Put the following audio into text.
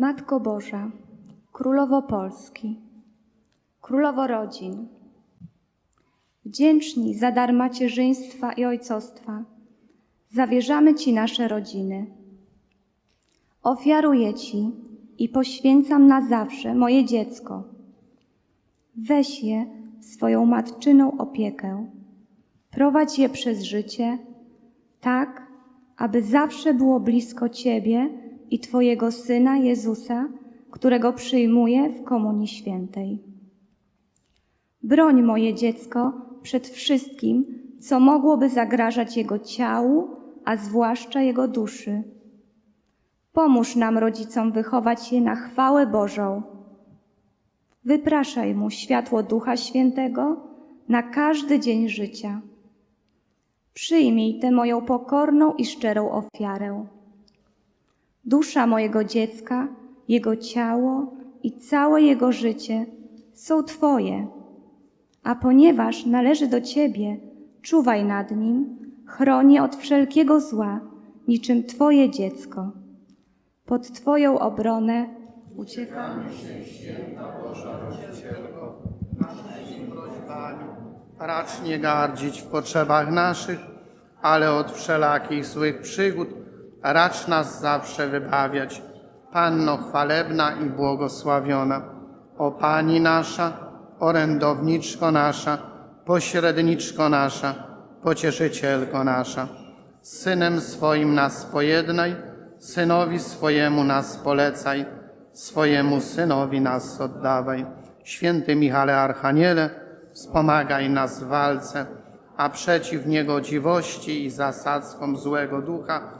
Matko Boża, Królowo Polski, Królowo Rodzin, wdzięczni za dar macierzyństwa i ojcostwa, zawierzamy Ci nasze rodziny. Ofiaruję Ci i poświęcam na zawsze moje dziecko. Weź je w swoją matczyną opiekę. Prowadź je przez życie, tak, aby zawsze było blisko Ciebie i Twojego Syna Jezusa, którego przyjmuję w Komunii Świętej. Broń moje dziecko przed wszystkim, co mogłoby zagrażać jego ciału, a zwłaszcza jego duszy. Pomóż nam, rodzicom, wychować je na chwałę Bożą. Wypraszaj mu światło Ducha Świętego na każdy dzień życia. Przyjmij tę moją pokorną i szczerą ofiarę. Dusza mojego dziecka, jego ciało i całe jego życie są Twoje. A ponieważ należy do Ciebie, czuwaj nad nim, chroni od wszelkiego zła, niczym Twoje dziecko. Pod Twoją obronę uciekamy. prośbami. Racz nie gardzić w potrzebach naszych, ale od wszelakich złych przygód racz nas zawsze wybawiać. Panno chwalebna i błogosławiona, o Pani nasza, orędowniczko nasza, pośredniczko nasza, pocieszycielko nasza. Synem swoim nas pojednaj, Synowi swojemu nas polecaj, swojemu Synowi nas oddawaj. Święty Michale Archaniele, wspomagaj nas w walce, a przeciw niegodziwości i zasadzkom złego ducha